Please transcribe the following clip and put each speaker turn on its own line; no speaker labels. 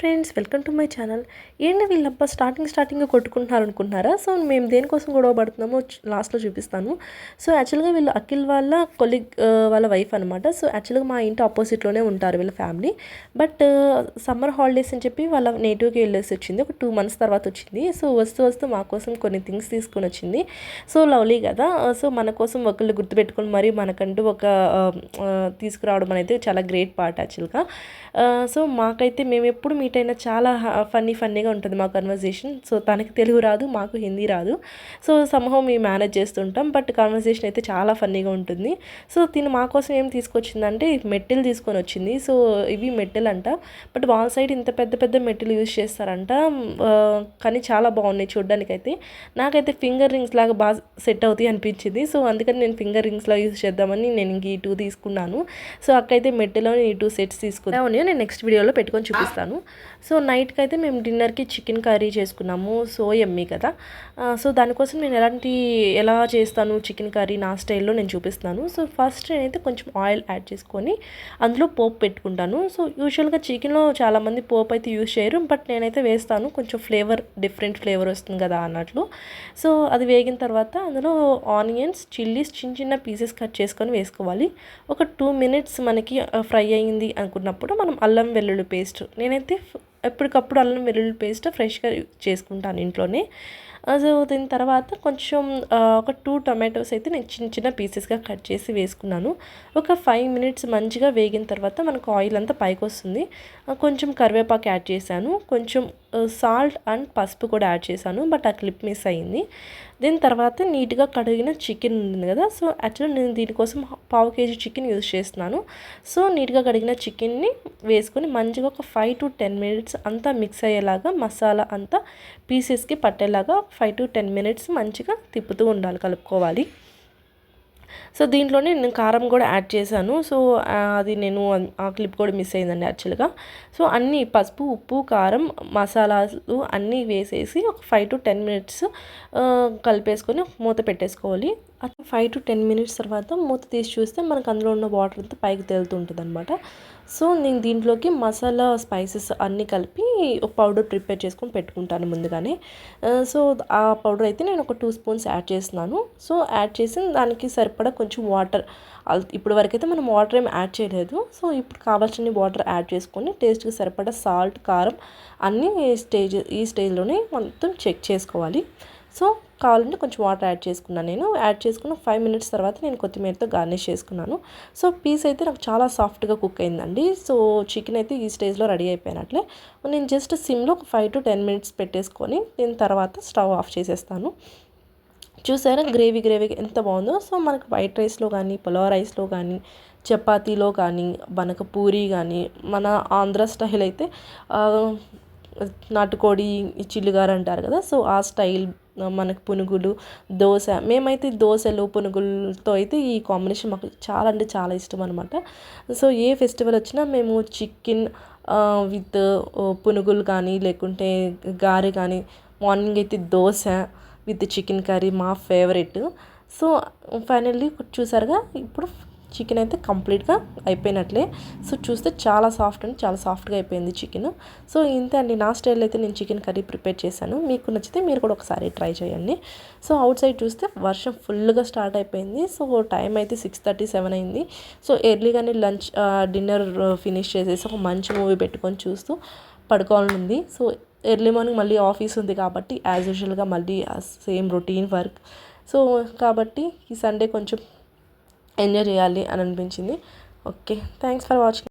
Friends welcome to my channel. ఏంటి వీళ్ళబ్బా starting starting కొట్టుకుంటున్నారు అనుకుంటున్నారా సో మేము దేనికోసం గొడవ పడుతున్నామో లాస్ట్లో చూపిస్తాను. సో యాక్చువల్గా వీళ్ళు అఖిల్ వాళ్ళ కొలిగ్ వాళ్ళ వైఫ్ అనమాట సో యాక్చువల్గా మా ఇంటి ఆపోజిట్లోనే ఉంటారు వీళ్ళ ఫ్యామిలీ. బట్ సమ్మర్ హాలిడేస్ అని చెప్పి వాళ్ళ నేటివ్కి వెళ్ళేసి వచ్చింది. ఒక టూ మంత్స్ తర్వాత వచ్చింది. సో వస్తూ వస్తూ మా కోసం కొన్ని థింగ్స్ తీసుకొని వచ్చింది. సో లవ్లీ కదా. సో మన కోసం ఒకళ్ళు గుర్తుపెట్టుకొని మరి మనకంటూ ఒక తీసుకురావడం అనేది చాలా గ్రేట్ పార్ట్ యాక్చువల్గా. సో మాకైతే మేము ఎప్పుడు మీట్ అయినా చాలా ఫన్నీ ఫన్నీగా ఉంటుంది మా కన్వర్జేషన్ సో తనకి తెలుగు రాదు మాకు హిందీ రాదు. సో సమూహం మేము మేనేజ్ చేస్తుంటాం. బట్ కన్వర్జేషన్ అయితే చాలా ఫన్నీగా ఉంటుంది. సో తిను మా కోసం ఏం తీసుకొచ్చిందంటే మెట్టెలు తీసుకొని వచ్చింది. సో ఇవి మెట్టెలు అంట. బట్ వాల్ సైడ్ ఇంత పెద్ద పెద్ద మెట్టెలు యూజ్ చేస్తారంట. కానీ చాలా బాగున్నాయి చూడడానికి అయితే నాకైతే ఫింగర్ రింగ్స్ లాగా బాగా సెట్ అవుతాయి అనిపించింది. సో అందుకని నేను ఫింగర్ రింగ్స్లో యూజ్ చేద్దామని నేను ఇంక ఈ టూ తీసుకున్నాను. సో అక్కయితే మెట్టెలో ఈ టూ సెట్స్ తీసుకున్నాను నేను నెక్స్ట్ వీడియోలో పెట్టుకొని చూపిస్తాను. సో నైట్కి అయితే మేము డిన్నర్కి చికెన్ కర్రీ చేసుకున్నాము సో ఎమ్మీ కదా. సో దానికోసం నేను ఎలాంటి ఎలా చేస్తాను చికెన్ కర్రీ నా స్టైల్లో నేను చూపిస్తాను సో ఫస్ట్ నేనైతే కొంచెం ఆయిల్ యాడ్ చేసుకొని అందులో పోపు పెట్టుకుంటాను. సో యూజువల్గా చికెన్లో చాలామంది పోపు అయితే యూజ్ చేయరు బట్ నేనైతే వేస్తాను. కొంచెం ఫ్లేవర్ డిఫరెంట్ ఫ్లేవర్ వస్తుంది కదా అన్నట్లు. సో అది వేగిన తర్వాత అందులో ఆనియన్స్ చిల్లీస్ చిన్న చిన్న పీసెస్ కట్ చేసుకొని వేసుకోవాలి. ఒక టూ మినిట్స్ మనకి ఫ్రై అయ్యింది అనుకున్నప్పుడు మనం అల్లం వెల్లుల్లి పేస్ట్ నేనైతే ఎప్పటికప్పుడు అల్లం వెల్లుల్లి పేస్ట్ ఫ్రెష్గా చేసుకుంటాను ఇంట్లోనే. సో దీని తర్వాత కొంచెం ఒక టూ టొమాటోస్ అయితే నేను చిన్న చిన్న పీసెస్గా కట్ చేసి వేసుకున్నాను. ఒక ఫైవ్ మినిట్స్ మంచిగా వేగిన తర్వాత మనకు ఆయిల్ అంతా పైకి వస్తుంది కొంచెం కరివేపాకు యాడ్ చేశాను. కొంచెం సాల్ట్ అండ్ పసుపు కూడా యాడ్ చేశాను బట్ ఆ క్లిప్ మిస్ అయింది దీని తర్వాత నీట్గా కడిగిన చికెన్ ఉంది కదా సో యాక్చువల్లీ నేను దీనికోసం పావు కేజీ చికెన్ యూజ్ చేస్తున్నాను. సో నీట్గా కడిగిన చికెన్ని వేసుకొని మంచిగా ఒక ఫైవ్ టు టెన్ మినిట్స్ అంతా మిక్స్ అయ్యేలాగా మసాలా అంతా పీసెస్కి పట్టేలాగా ఫైవ్ టు టెన్ మినిట్స్ మంచిగా తిప్పుతూ ఉండాలి కలుపుకోవాలి. సో దీంట్లోనే నేను కారం కూడా యాడ్ చేశాను. సో అది నేను ఆ క్లిప్ కూడా మిస్ అయిందండి యాక్చువల్గా. సో అన్నీ పసుపు ఉప్పు కారం మసాలాలు అన్నీ వేసేసి ఒక ఫైవ్ టు టెన్ మినిట్స్ కలిపేసుకొని మూత పెట్టేసుకోవాలి. అట్లా ఫైవ్ టు టెన్ మినిట్స్ తర్వాత మూత తీసి చూస్తే మనకు అందులో ఉన్న వాటర్ అంతా పైకి తేలుతుంటుంది అనమాట సో నేను దీంట్లోకి మసాలా స్పైసెస్ అన్నీ కలిపి ఒక పౌడర్ ప్రిపేర్ చేసుకొని పెట్టుకుంటాను ముందుగానే. సో ఆ పౌడర్ అయితే నేను ఒక టూ స్పూన్స్ యాడ్ చేస్తున్నాను. సో యాడ్ చేసి దానికి సరిపడా కొంచెం వాటర్ ఇప్పుడు వరకు అయితే మనం వాటర్ ఏం యాడ్ చేయలేదు. సో ఇప్పుడు కావాల్సిన వాటర్ యాడ్ చేసుకొని టేస్ట్కి సరిపడా సాల్ట్ కారం అన్నీ స్టేజ్ ఈ స్టేజ్లోనే మొత్తం చెక్ చేసుకోవాలి. సో కావాలంటే కొంచెం వాటర్ యాడ్ చేసుకున్నాను నేను. యాడ్ చేసుకున్న ఫైవ్ మినిట్స్ తర్వాత నేను కొత్తిమీరతో గార్నిష్ చేసుకున్నాను. సో పీస్ అయితే నాకు చాలా సాఫ్ట్గా కుక్ అయిందండి. సో చికెన్ అయితే ఈ స్టేజ్లో రెడీ అయిపోయినట్లే. నేను జస్ట్ సిమ్లో ఒక ఫైవ్ టు టెన్ మినిట్స్ పెట్టేసుకొని దీని తర్వాత స్టవ్ ఆఫ్ చేసేస్తాను. చూసారా గ్రేవీ గ్రేవీ ఎంత బాగుందో. సో మనకు వైట్ రైస్లో కానీ పులావ్ రైస్లో కానీ చపాతీలో కానీ మనకు పూరి కానీ మన ఆంధ్ర స్టైల్ అయితే నాటుకోడి చిల్లుగారు అంటారు కదా. సో ఆ స్టైల్ మనకు పునుగులు దోశ మేమైతే దోశలు పునుగులతో అయితే ఈ కాంబినేషన్ మాకు చాలా అంటే చాలా ఇష్టం అనమాట సో ఏ ఫెస్టివల్ వచ్చినా మేము చికెన్ విత్ పునుగులు కానీ లేకుంటే గారె కానీ మార్నింగ్ అయితే దోశ విత్ చికెన్ కర్రీ మా ఫేవరెట్. సో ఫైనల్లీ చూసారుగా ఇప్పుడు చికెన్ అయితే కంప్లీట్గా అయిపోయినట్లే. సో చూస్తే చాలా సాఫ్ట్ అండి చాలా సాఫ్ట్గా అయిపోయింది చికెన్. సో ఇంతే అండి. నా స్టైల్ అయితే నేను చికెన్ కర్రీ ప్రిపేర్ చేశాను. మీకు నచ్చితే మీరు కూడా ఒకసారి ట్రై చేయండి. సో అవుట్ సైడ్ చూస్తే వర్షం ఫుల్గా స్టార్ట్ అయిపోయింది. సో టైం అయితే సిక్స్ థర్టీ సెవెన్ అయింది. సో ఎర్లీగానే లంచ్ డిన్నర్ ఫినిష్ చేసేసి ఒక మంచి మూవీ పెట్టుకొని చూస్తూ పడుకోవాలనుంది సో ఎర్లీ మార్నింగ్ మళ్ళీ ఆఫీస్ ఉంది కాబట్టి యాజ్ యూజువల్గా మళ్ళీ సేమ్ రొటీన్ వర్క్. సో కాబట్టి ఈ సండే కొంచెం ఎంజాయ్ చేయాలి అని అనిపించింది. Okay thanks for watching.